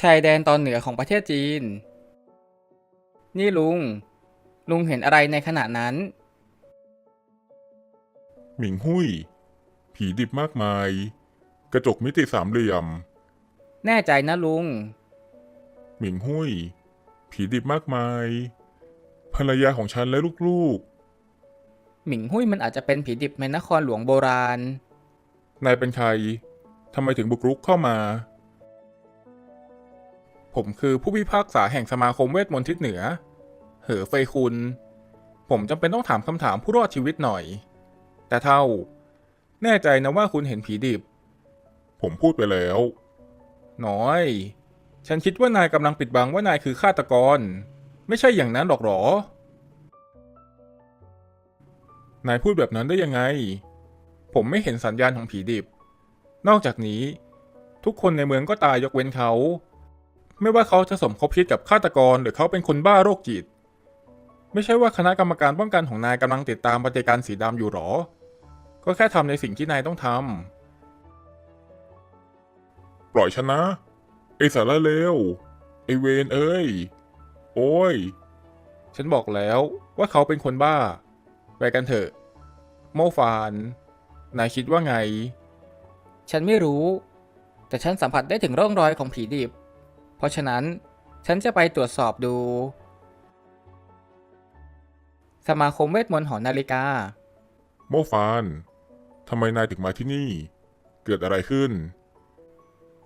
ชายแดนตอนเหนือของประเทศจีน นี่ลุง ลุงเห็นอะไรในขณะนั้น หมิงหุยผีดิบมากมาย กระจกมิติสามเหลี่ยม แน่ใจนะลุง หมิงหุยผีดิบมากมาย ภรรยาของฉันและลูกหมิงหุ้ยมันอาจจะเป็นผีดิบในนครหลวงโบราณ ๆ นายเป็นใครทำไมถึงบุกรุกเข้ามา ผมคือผู้พิพากษาแห่งสมาคมเวทมนต์ทิศเหนือ เหอเฟยคุณ ผมจำเป็นต้องถามคำถามผู้รอดชีวิตหน่อย แต่เท่า แน่ใจนะว่าคุณเห็นผีดิบ ผมพูดไปแล้ว น้อย ฉันคิดว่านายกำลังปิดบังว่านายคือฆาตกร ไม่ใช่อย่างนั้นหรอกหรอ นายพูดแบบนั้นได้ยังไง ผมไม่เห็นสัญญาณของผีดิบ นอกจากนี้ ทุกคนในเมืองก็ตายยกเว้นเขา ไม่ว่าเขาจะสมคบคิดกับฆาตกรหรือเขาเป็นคนบ้าโรคจิต ไม่ใช่ว่าคณะกรรมการป้องกันของนายกำลังติดตามปฏิการสีดำอยู่หรอ ก็แค่ทำในสิ่งที่นายต้องทำปล่อยฉันนะไอสารเลวไอเวนเอ้ย โอ้ย ฉันบอกแล้วว่าเขาเป็นคนบ้า ไปกันเถอะ โมฟาน นายคิดว่าไง ฉันไม่รู้ แต่ฉันสัมผัสได้ถึงร่องรอยของผีดิบเพ ราะฉะนั้นฉันจะไปตรวจสอบดู สมาคมเวทมนต์หอนาฬิกา โมฟานทำไมนายถึงมาที่นี่ เกิดอะไรขึ้น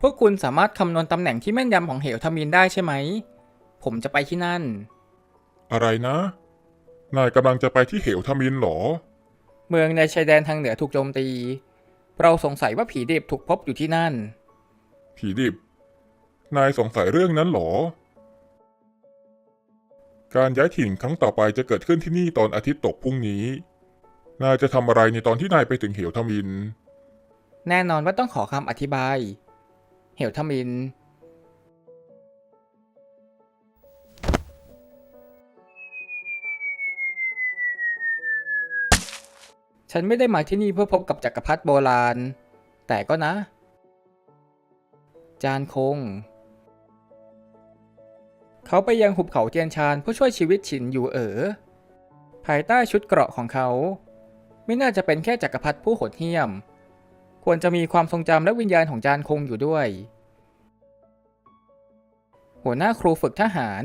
พวกคุณสามารถคำนวณตำแหน่งที่แม่นยำของเหวทมินได้ใช่ไหม ผมจะไปที่นั่น อะไรนะ นายกำลังจะไปที่เหวทมินเหรอ เมืองในชายแดนทางเหนือถูกโจมตี เราสงสัยว่าผีดิบถูกพบอยู่ที่นั่น ผีดิบ นายสงสัยเรื่องนั้นหรอ การย้ายถิ่นครั้งต่อไปจะเกิดขึ้นที่นี่ตอนอาทิตย์ตกพรุ่งนี้ นายจะทำอะไรในตอนที่นายไปถึงเหวทมิน แน่นอนว่าต้องขอคำอธิบาย เหวทมิน ฉันไม่ได้มาที่นี่เพื่อพบกับจักรพรรดิโบราณ แต่ก็นะ จานคง เขาไปยังหุบเขาเจียนชานเพื่อช่วยชีวิตฉินอยู่เอ๋อภายใต้ชุดเกราะของเขา ไม่น่าจะเป็นแค่จักรพรรดิผู้โหดเหี้ยม ควรจะมีความทรงจำและวิญญาณของจานคงอยู่ด้วย หัวหน้าครูฝึกทหาร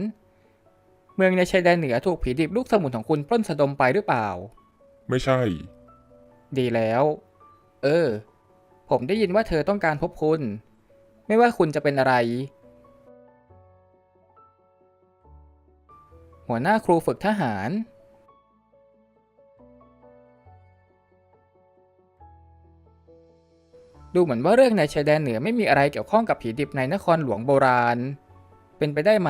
เมืองในชายแดนเหนือถูกผีดิบลูกสมุนของคุณปล้นสะดมไปหรือเปล่า ไม่ใช่ ดีแล้ว เออ ผมได้ยินว่าเธอต้องการพบคุณ ไม่ว่าคุณจะเป็นอะไร หัวหน้าครูฝึกทหาร ดูเหมือนว่าเรื่องในชายแดนเหนือไม่มีอะไรเกี่ยวข้องกับผีดิบในนครหลวงโบราณ เป็นไปได้ไหม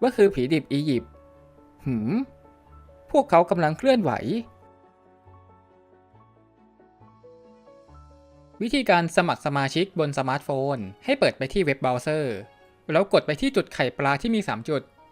ว่าคือผีดิบอียิปต์ หืม พวกเขากำลังเคลื่อนไหว วิธีการสมัครสมาชิกบนสมาร์ทโฟน ให้เปิดไปที่เว็บเบราว์เซอร์ แล้วกดไปที่จุดไข่ปลาที่มี 3 จุด